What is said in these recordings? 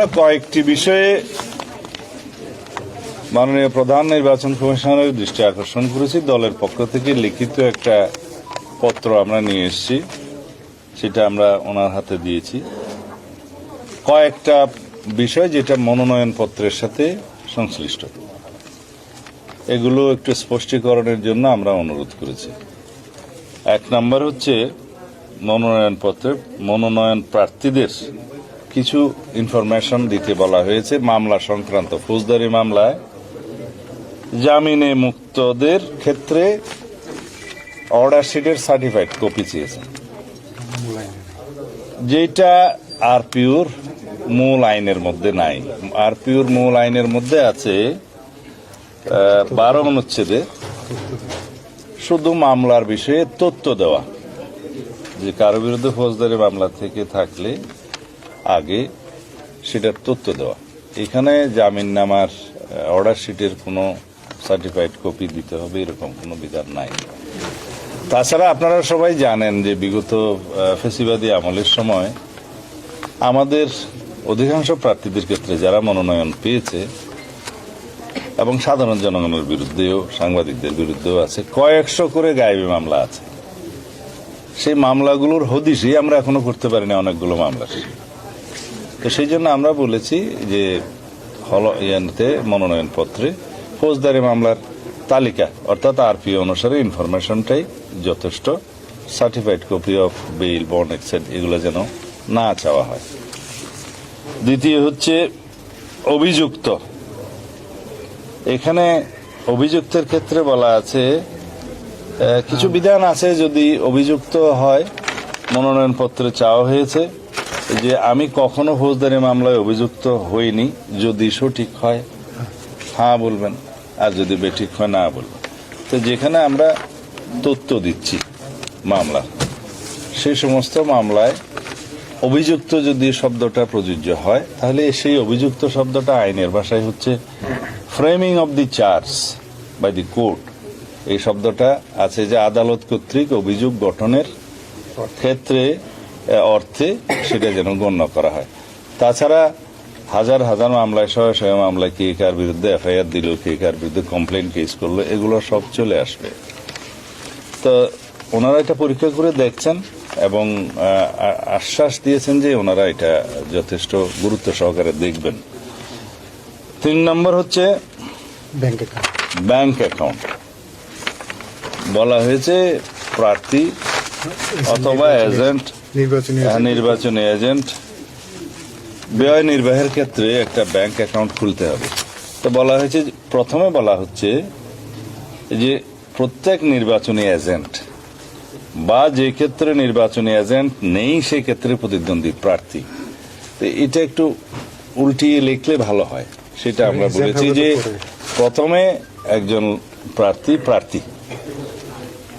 আমরা কয়েকটি বিষয়ে মাননীয় প্রধান নির্বাচন কমিশনের দৃষ্টি আকর্ষণ করেছি। দলের পক্ষ থেকে লিখিত একটা পত্র আমরা নিয়ে এসেছি, সেটা আমরা ওনার হাতে দিয়েছি। কয়েকটা বিষয় যেটা মনোনয়ন পত্রের সাথে সংশ্লিষ্ট। এগুলো একটু স্পষ্টীকরণের জন্য আমরা অনুরোধ করেছি। এক নম্বর হচ্ছে মনোনয়ন পত্রে মনোনয়ন প্রার্থীদের কিছু ইনফরমেশন দিতে বলা হয়েছে মামলা সংক্রান্ত, ফৌজদারি মামলায়। জামিনে মুক্তদের ক্ষেত্রে অর্ডার শিটের সার্টিফাইড কপি চেয়েছেন যেটা আরপিউর মূল আইনের মধ্যে নাই। আরপিউর মূল আইনের মধ্যে আছে বারো অনুচ্ছেদে শুধু মামলার বিষয়ে তথ্য দেওয়া। যে কারও বিরুদ্ধে ফৌজদারি মামলা থেকে থাকলে আগে সেটার তথ্য দেওয়া। এখানে জামিন নামার অর্ডার শিটের কোনো সার্টিফাইড কপি দিতে হবে, এরকম কোনো বিধান নাই। তাছাড়া আপনারা সবাই জানেন যে বিগত ফেসিবাদী আমলের সময় আমাদের অধিকাংশ প্রার্থীদের ক্ষেত্রে যারা মনোনয়ন পেয়েছে এবং সাধারণ জনগণের বিরুদ্ধেও, সাংবাদিকদের বিরুদ্ধেও আছে, কয়েকশো করে গায়েবী মামলা আছে। সেই মামলাগুলোর হদিশই আমরা এখনও করতে পারিনি, অনেকগুলো মামলা তো সেই জন্য আমরা বলেছি যে হল ইয়াতে মনোনয়ন পত্রে ফৌজদারি মামলার তালিকা, অর্থাৎ আরপি অনুসারে ইনফরমেশনটাই যথেষ্ট certified copy of bail bond exact এগুলো যেন না চাওয়া হয়। দ্বিতীয় হচ্ছে অভিযুক্ত। এখানে অভিযুক্তের ক্ষেত্রে বলা আছে কিছু বিধান আছে যদি অভিযুক্ত হয় মনোনয়ন পত্রে চাওয়া হয়েছে। যে আমি কখনো ফৌজদারি মামলায় অভিযুক্ত হইনি, যদি সঠিক হয় হ্যাঁ বলবেন, আর যদি বেঠিক হয়, না বলবেন। তো যেখানে আমরা তথ্য দিচ্ছি মামলা সেই সমস্ত মামলায় অভিযুক্ত যদি শব্দটা প্রযোজ্য হয়, তাহলে সেই অভিযুক্ত শব্দটা আইনের ভাষায় হচ্ছে framing of the charge by the court এই শব্দটা আছে যে আদালত কর্তৃক অভিযোগ গঠনের ক্ষেত্রে অর্থে সেটা যেন গণ্য করা হয়। তাছাড়া হাজার হাজার মামলায় শয়ে শয়ে মামলায় কে কার বিরুদ্ধে এফআইআর দিল কে কার বিরুদ্ধে কমপ্লেন কেস করল এগুলো সব চলে আসবে। তো ওনারা এটা পরীক্ষা করে দেখছেন এবং আশ্বাস দিয়েছেন যে ওনারা এটা যথেষ্ট গুরুত্ব সহকারে দেখবেন। তিন নম্বর হচ্ছে ব্যাংক অ্যাকাউন্ট। Bank account. বলা হয়েছে প্রার্থী অথবা এজেন্ট নির্বাচনী হ্যাঁ, এজেন্ট ব্যয় নির্বাহের ক্ষেত্রে একটা ব্যাংক অ্যাকাউন্ট খুলতে হবে। তো বলা হয়েছে প্রথমে বলা হচ্ছে যে প্রত্যেক নির্বাচনী এজেন্ট বা যে ক্ষেত্রে নির্বাচনী এজেন্ট নেই সেই ক্ষেত্রে প্রতিদ্বন্দ্বী প্রার্থী। তো এটা একটু উল্টিয়ে লিখলে ভালো হয় সেটা আমরা বলেছি যে প্রথমে একজন প্রার্থী প্রার্থী।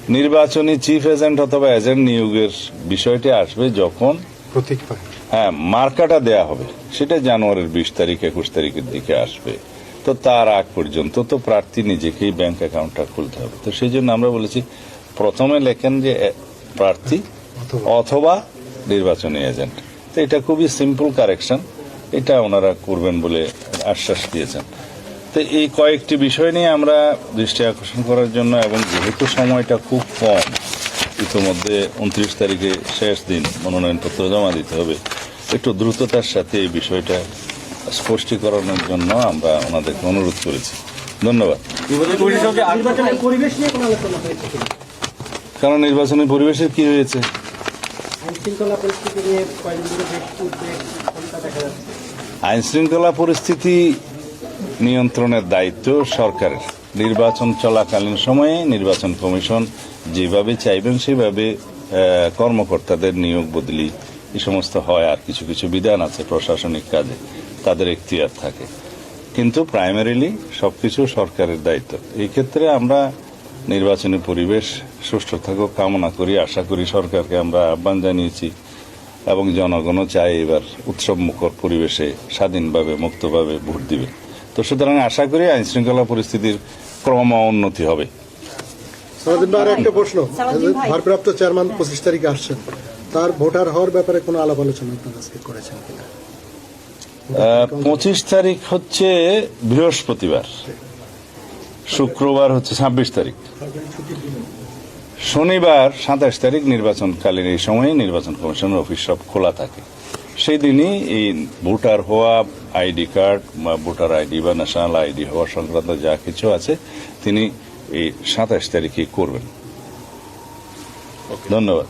নির্বাচনী চিফ এজেন্ট অথবা এজেন্ট নিয়োগের বিষয়টি আসবে যখন প্রতীক হ্যাঁ মার্কাটা দেয়া হবে। সেটা জানুয়ারির বিশ তারিখ একুশ তারিখের দিকে আসবে। তো তার আগ পর্যন্ত তো প্রার্থী নিজেকেই ব্যাংক অ্যাকাউন্টটা খুলতে হবে। তো সেই জন্য আমরা বলেছি প্রথমে লেখেন যে প্রার্থী অথবা অথবা নির্বাচনী এজেন্ট। তো এটা খুবই সিম্পল কারেকশন এটা ওনারা করবেন বলে আশ্বাস দিয়েছেন। তো এই কয়েকটি বিষয় নিয়ে আমরা দৃষ্টি আকর্ষণ করার জন্য এবং যেহেতু সময়টা খুব কম ইতিমধ্যে উনত্রিশ তারিখে শেষ দিন মনোনয়নপত্র জমা দিতে হবে। একটু দ্রুততার সাথে এই বিষয়টা স্পষ্টীকরণের জন্য আমরা ওনাদেরকে অনুরোধ করেছি। ধন্যবাদ? কারণ নির্বাচনী পরিবেশের কি হয়েছে? আইন শৃঙ্খলা পরিস্থিতি নিয়ন্ত্রণের দায়িত্ব সরকারের। নির্বাচন চলাকালীন সময়ে নির্বাচন কমিশন যেভাবে চাইবেন সেভাবে কর্মকর্তাদের নিয়োগ বদলি এই সমস্ত হয় আর কিছু কিছু বিধান আছে প্রশাসনিক কাজে, তাদের এখতিয়ার থাকে। কিন্তু প্রাইমারিলি সবকিছু সরকারের দায়িত্ব। এই ক্ষেত্রে আমরা নির্বাচনী পরিবেশ সুষ্ঠু থাকুক, কামনা করি, আশা করি সরকারকে আমরা আহ্বান জানিয়েছি এবং জনগণও চায় এবার উৎসব মুখর পরিবেশে স্বাধীনভাবে, মুক্তভাবে ভোট দিবে। তো সুতরাং আশা করি আইন শৃঙ্খলা পরিস্থিতির ক্রম উন্নতি হবে। আর একটা প্রশ্ন ভারপ্রাপ্ত চেয়ারম্যান পঁচিশ তারিখে আসছেন। তার ভোটার হওয়ার ব্যাপারে কোনো আলাপ আলোচনা আপনার আজকে করেছেন কিনা? পঁচিশ তারিখ হচ্ছে বৃহস্পতিবার। শুক্রবার হচ্ছে ছাব্বিশ তারিখ। শনিবার সাতাশ তারিখ নির্বাচনকালীন এই সময়ে নির্বাচন কমিশনের অফিস সব খোলা থাকে। সেই দিনই এই ভোটার হওয়া আইডি কার্ড বা ভোটার আইডি বা ন্যাশনাল আইডি হওয়া সংক্রান্ত যা কিছু আছে তিনি এই সাতাশ তারিখে করবেন। ধন্যবাদ।